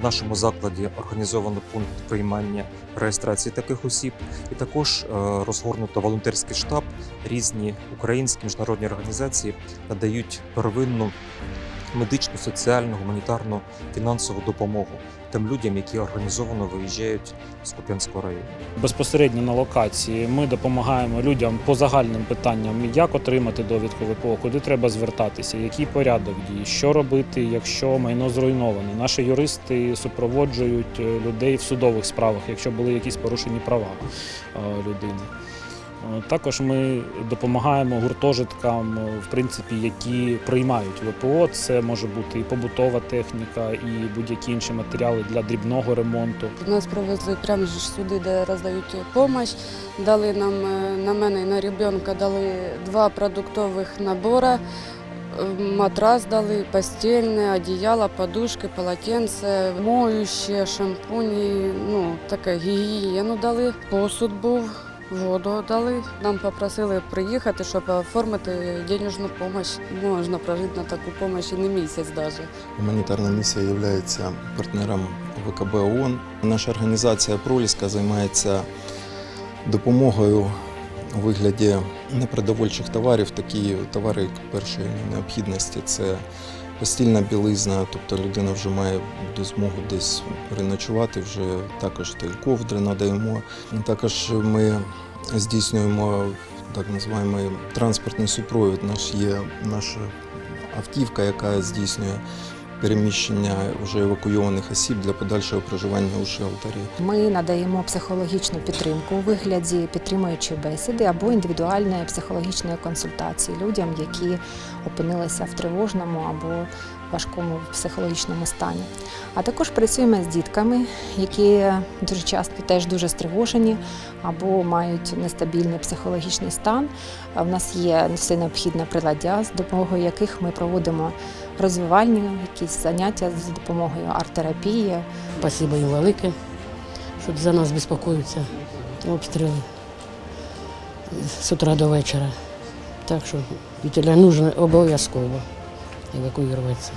В нашому закладі організовано пункт приймання реєстрації таких осіб, і також е, розгорнуто волонтерський штаб. Різні українські міжнародні організації надають первинну медичну, соціальну, гуманітарну, фінансову допомогу тим людям, які організовано виїжджають з Куп'янського району. Безпосередньо на локації ми допомагаємо людям по загальним питанням, як отримати довідку ВПО, куди треба звертатися, який порядок дій, що робити, якщо майно зруйноване. Наші юристи супроводжують е, людей в судових справах, якщо були якісь порушені права е, людини. Е, Також ми допомагаємо гуртожиткам, е, в принципі, які приймають ВПО. Це може бути і побутова техніка, і будь-які інші матеріали для дрібного ремонту. Нас привезли прямо ж сюди, де роздають допомогу. Дали нам е, на мене і на ребенка дали два продуктових набори. Матрас дали, постільне, одіяло, подушки, полотенце, моюще, шампуні, ну таке гігієну дали. Посуд був, воду дали. Нам попросили приїхати, щоб оформити денежну допомогу. Можна прожити на таку допомогу і не місяць навіть. Гуманітарна місія є партнером ВКБ ООН. Наша організація Проліска займається допомогою у вигляді непродовольчих товарів, такі товари першої необхідності. Це постільна білизна, тобто людина вже має буде змогу десь переночувати, вже також та й ковдри надаємо. Також ми здійснюємо так називаємо транспортний супровід. Наш є наша автівка, яка здійснює переміщення вже евакуйованих осіб для подальшого проживання у шелтері. Ми надаємо психологічну підтримку у вигляді підтримуючої бесіди або індивідуальної психологічної консультації людям, які опинилися в тривожному або важкому психологічному стані. А також працюємо з дітками, які дуже часто теж дуже стривожені або мають нестабільний психологічний стан. В нас є все необхідне приладдя, з допомогою яких ми проводимо розвивальні якісь заняття з допомогою арт-терапії, Спасибо їм велике, що за нас безпокоються обстріли з утра до вечора. Так що Вітеля нужно обов'язково евакуюватися.